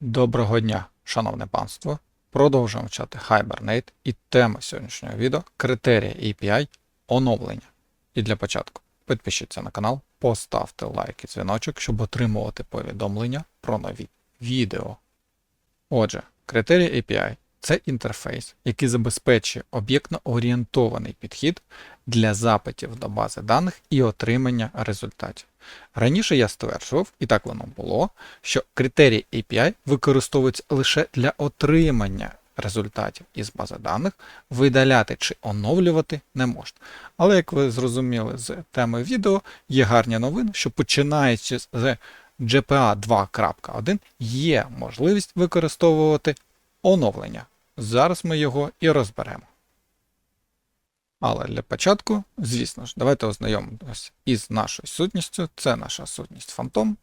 Доброго дня, шановне панство. Продовжуємо вчати Hibernate і тема сьогоднішнього відео критерії API оновлення. І для початку підпишіться на канал, поставте лайк і дзвіночок, щоб отримувати повідомлення про нові відео. Отже, критерії API це інтерфейс, який забезпечує об'єктно-орієнтований підхід для запитів до бази даних і отримання результатів. Раніше я стверджував, і так воно було, що критерії API використовуються лише для отримання результатів із бази даних, видаляти чи оновлювати не можна. Але як ви зрозуміли з теми відео, є гарні новини, що починаючи з GPA 2.1 є можливість використовувати оновлення. Зараз ми його і розберемо. Але для початку, звісно ж, давайте ознайомимося із нашою сутністю. Це наша сутність Phantom.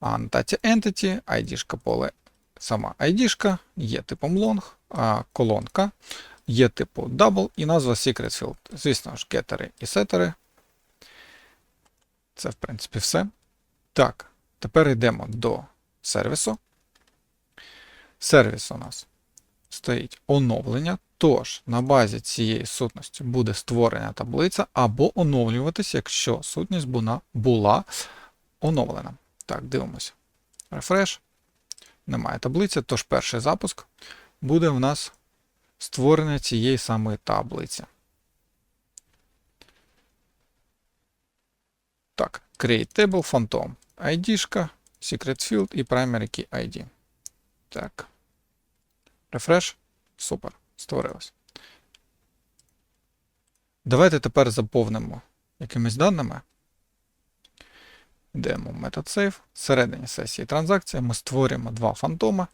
Annotated Entity, ID поле, сама ID, є типом long, а колонка, є типу double і назва Secret Field. Звісно ж, гетери і сетери. Це, в принципі, все. Так, тепер йдемо до сервісу. Сервіс у нас стоїть оновлення. Тож, на базі цієї сутності буде створена таблиця або оновлюватися, якщо сутність була, була оновлена. Так, дивимося. Refresh. Немає таблиці, тож перший запуск буде в нас створення цієї самої таблиці. Так, Create Table, Phantom, ID, Secret Field і Primary Key ID. Так. Refresh. Супер. Створилось. Давайте тепер заповнимо якимись даними. Йдемо в метод save. Всередині сесії транзакції ми створюємо два фантоми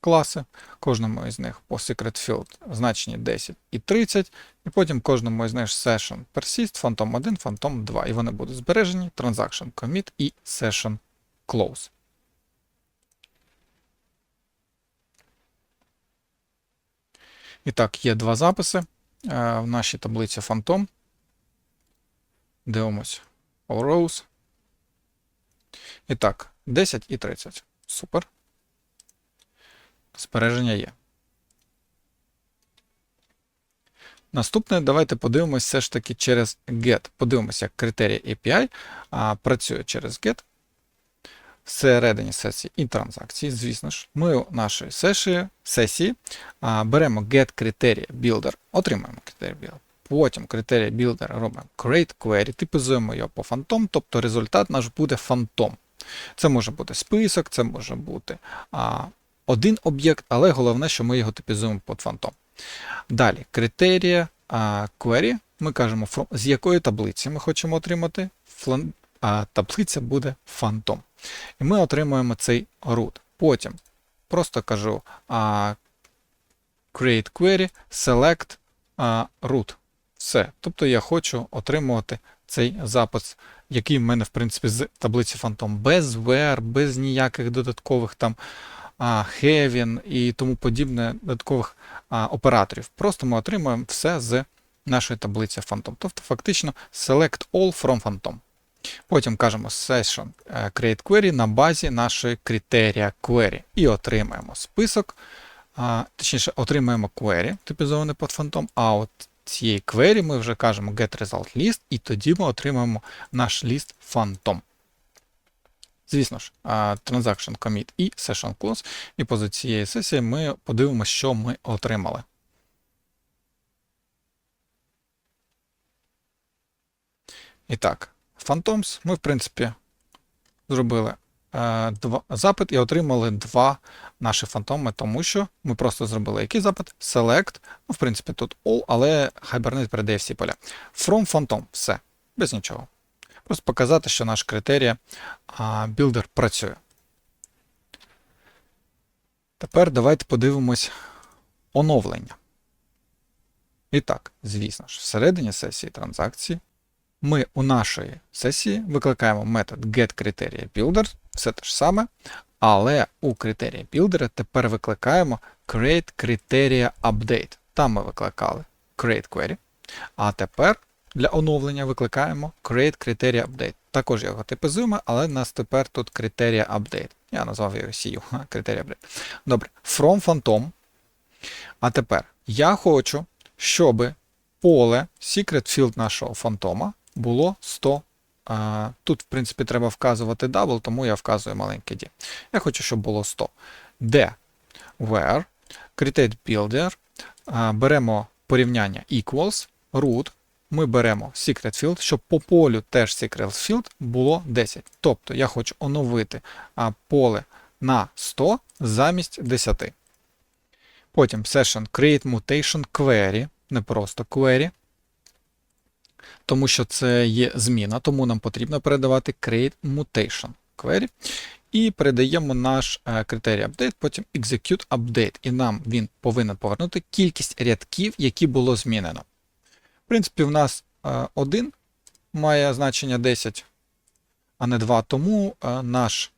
класи. Кожному із них по secret field значені 10 і 30. І потім кожному із них session persist, phantom 1, phantom 2. І вони будуть збережені transaction commit і session close. І так, є два записи е, в нашій таблиці Phantom. Дивимось All Rows. І так, 10 і 30. Супер. Збереження є. Наступне, давайте подивимось все ж таки через GET. Подивимося, як критерій API а, працює через GET всередині сесії і транзакції, звісно ж, ми у нашій сесії, сесії беремо get criteria builder, отримаємо критерій builder. Потім критерія builder робимо create query, типізуємо його по фантом, тобто результат наш буде фантом. Це може бути список, це може бути а, один об'єкт, але головне, що ми його типізуємо під фантом. Далі, критерія а, query, ми кажемо, з якої таблиці ми хочемо отримати, таблиця буде фантом. І ми отримуємо цей root. Потім просто кажу create query, select root. Все. Тобто я хочу отримувати цей запис, який в мене, в принципі, з таблиці Phantom, без where, без ніяких додаткових там а, heaven і тому подібне додаткових а, операторів. Просто ми отримуємо все з нашої таблиці Phantom. Тобто, фактично, select all from Phantom. Потім кажемо session е, create query на базі нашої критерія query. І отримаємо список, точніше, отримаємо query, типізований під фантом, а от цієї query ми вже кажемо get result list, і тоді ми отримаємо наш ліст Phantom. Звісно ж, transaction commit і session close. І поза цієї сесії ми подивимося, що ми отримали. І так, Phantoms ми, в принципі, зробили е, два, запит і отримали два наші фантоми, тому що ми просто зробили який запит? Select, ну, в принципі, тут all, але Hibernate передає всі поля. From Phantom, все, без нічого. Просто показати, що наш критерія Builder працює. Тепер давайте подивимось оновлення. І так, звісно ж, всередині сесії транзакції ми у нашої сесії викликаємо метод getCriteriaBuilder, все те ж саме, але у критерія Builder тепер викликаємо createCriteriaUpdate. Там ми викликали createQuery, а тепер для оновлення викликаємо createCriteriaUpdate. також його типізуємо, але нас тепер тут критерія update. Я назвав його CU, критерія update. Добре, from phantom. А тепер я хочу, щоб поле secret field нашого фантома було 100. Тут, в принципі, треба вказувати double, тому я вказую маленький D. Я хочу, щоб було 100. Де? Where? Create builder. Беремо порівняння equals, root. Ми беремо secret field, щоб по полю теж secret field було 10. Тобто я хочу оновити поле на 100 замість 10. Потім session create mutation query, не просто query, тому що це є зміна, тому нам потрібно передавати create mutation query. І передаємо наш е, критерій update, потім execute update. І нам він повинен повернути кількість рядків, які було змінено. В принципі, в нас е, один має значення 10, а не 2, тому е, наш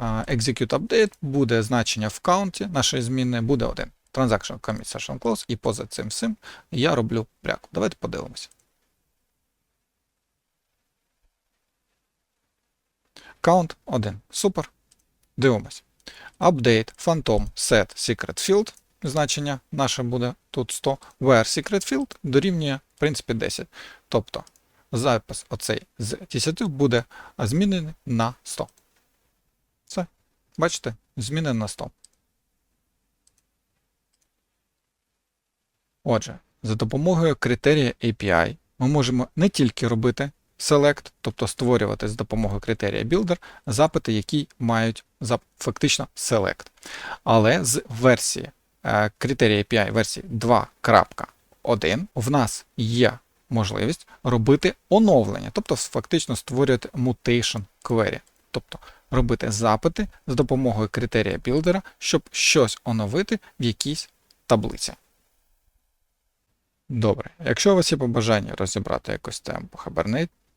execute update буде значення в каунті нашої зміни буде 1. Transaction commit session close, і поза цим всім я роблю пряку. Давайте подивимося. Count 1. Супер. Дивимось. Update Phantom Set Secret Field. Значення наше буде тут 100. Where Secret Field дорівнює, в принципі, 10. Тобто запис оцей з 10 буде змінений на 100. Все. Бачите? Змінений на 100. Отже, за допомогою критерія API ми можемо не тільки робити select, тобто створювати з допомогою критерія builder запити, які мають фактично select. Але з версії е, критерія API версії 2.1 в нас є можливість робити оновлення, тобто фактично створювати mutation query, тобто робити запити з допомогою критерія білдера, щоб щось оновити в якійсь таблиці. Добре, якщо у вас є побажання розібрати якусь тему по